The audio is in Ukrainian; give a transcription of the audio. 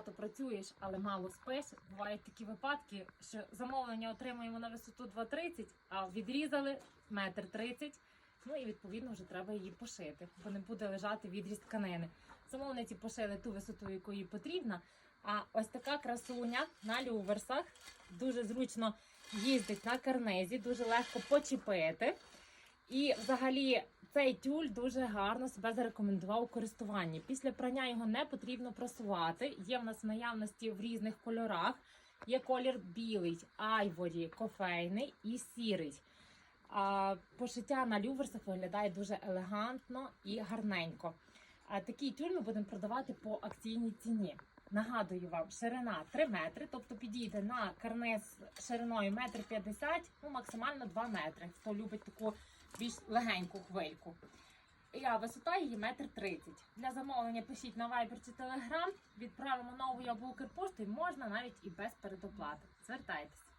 багато працюєш, але мало спиш. Бувають такі випадки, що замовлення отримуємо на висоту 2,30, а відрізали метр 30. Ну і відповідно вже треба її пошити, бо не буде лежати відріз тканини. Замовниці пошили ту висоту, яку їй потрібна. А ось така красуня на люверсах дуже зручно їздить на карнезі, дуже легко почепити. І взагалі цей тюль дуже гарно себе зарекомендував у користуванні. Після прання його не потрібно прасувати. Є в нас наявності в різних кольорах. Є колір білий, айворі, кофейний і сірий. А пошиття на люверсах виглядає дуже елегантно і гарненько. А такий тюль ми будемо продавати по акційній ціні. Нагадую вам, ширина 3 метри, тобто підійде на карниз шириною 1,50 м, ну максимально 2 метри. Хто любить таку більш легеньку хвильку. І висота її метр тридцять. Для замовлення пишіть на Viber чи Telegram, відправимо нову або поштою, можна навіть і без передоплати. Звертайтеся.